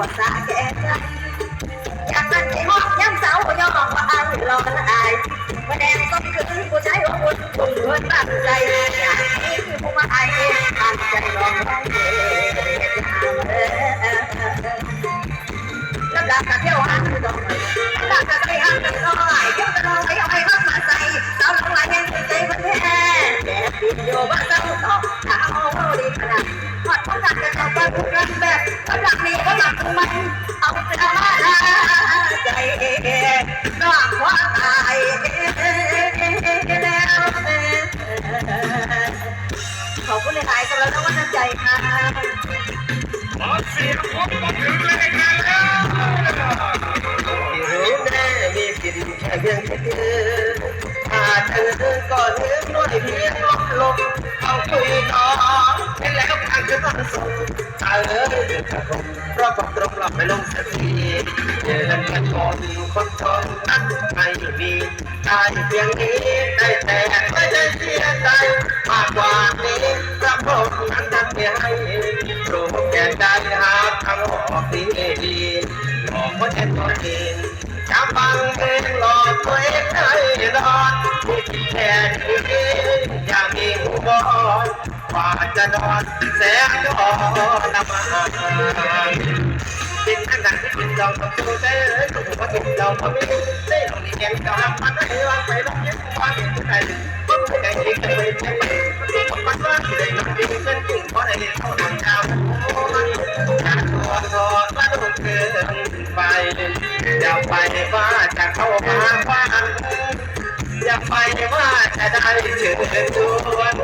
ก็คงปวดตาแก่ใจอยากมันให้ห้องย้ำเสาก็ยอมว่าไอ้รอกันไอ้มาแดงก็คือผู้ชายของ คงเพราะความตรงหลับไม่ลงสักทีเดินกันชนคนชนนั้นไม่มีได้เพียงนี้ได้แต่ไม่ได้เสียใจมากกว่าางออดีบอกว่าฉันตัวเองจำบังเองหลอกตัวเองให้รอดแค่นี้อย่ากมีหัวกว่าจะนอนแสงนอนนำมากินขนาดที่กินเราต้องสู้เต้ถูกว่าถูกเราพอไม่ได้ลงในแกงเราทำมันให้วางไปลงยิ้มวางยิ้มใจก็ไม่ได้ยิงกันไปใช่ไห ไปอย่าไปว่าจะเข้ามาฟังอย่าไปว่าจะได้เชิญชวน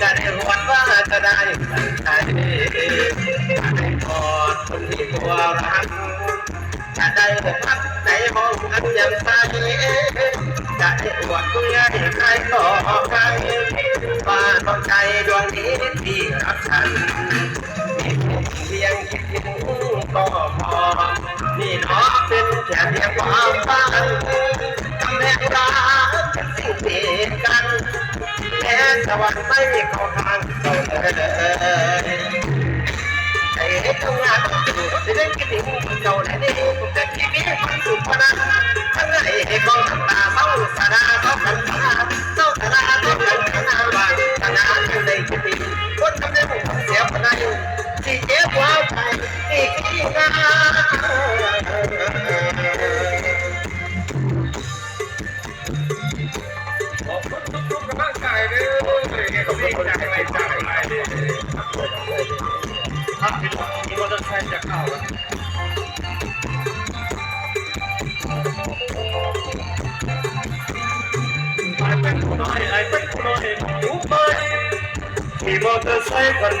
จะได้หวนว่าจะได้ใจจะได้กอดคนที่ตัวรักจะได้พักในห้องอันยังใสจะได้อวดเพื่อให้ใครต่อใครว่าต้องใจดวงนี้ที่ ตะวันไม่เข้าทางเราเลยไอ้ทำงานจะได้คิดถึงเราและนี่แต่ ถ้าพี่มีมอเตอร์ไซค์จะเข้าไอ้เป็นคนน้อยไอ้เป็นคนน้อยรู้ไหมมีมอเตอร์ไซค์คัน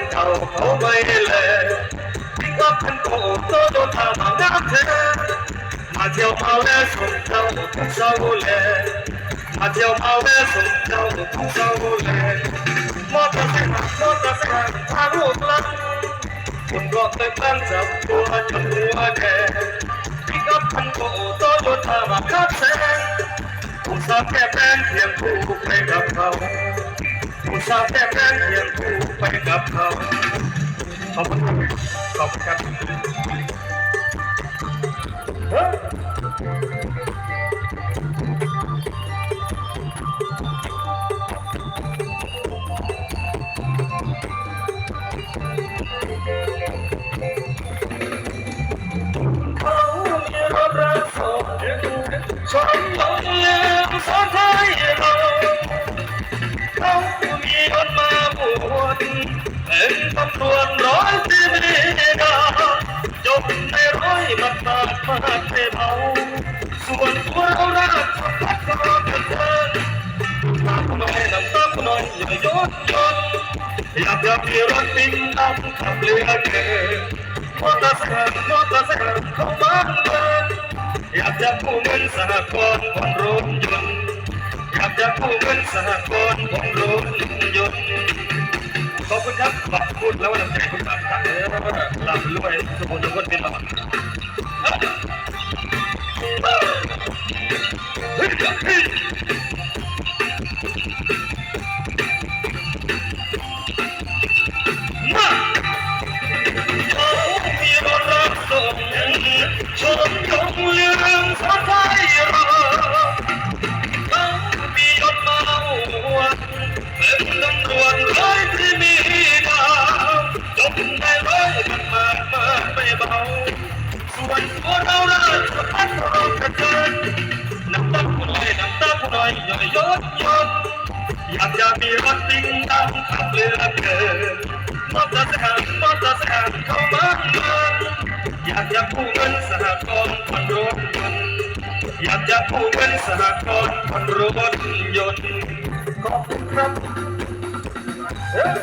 คันโตโตโตทำมาดักเธอมาเที่ยวเมาแล้วส่งเจ้าทุกเช้าเลยมาเที่ยวเมาแล้วส่งทุกเช้าเลยมอเตอร์ไซค์มอเตอร์ไซค์พาลูกหลังคุณรอเติมตั้งจับตัวจนหัวแก่พิกอัพคันโตโตโยธามาดับแสงผู้สาวแก่แฟนเพียงคู่ไปกับเขาผู้สาวแก่แฟนเพียงคู่ไปกับเขาขอบคุณขอบคุณครับ รวจร้อยที่มีดาจบในร้อยมันมาดมาเทเมาส่วนตัวเรารักสักพักก็เป็นเธอตาหน่อยน้ำตาหน่อยอย่าย้อนย้อนอยากอยากมีรถบินดำขับเรือเกมมอเตอร์ไซค์มอเตอร์ไซค์เข้ามาเมืองอยากจะกู้เงินสหกรณ์ผ่อนรถยนต์อยากจะกู้เงินสหกรณ์ผ่อนรถ 对，是不？ จินน้ำตาผู้น้อยน้ำตาผู้น้อยย่อยยศยศอยากจะมีรถติงดำขับเรือเกินมอเตอร์ไซค์มอเตอร์ไซค์เข้ามาเมืองอยากจะกู้เงินสหกรณ์ผ่อนรถยนต์อยากจะกู้เงินสหกรณ์ผ่อนรถยนต์ขอบคุณครับเอ้ย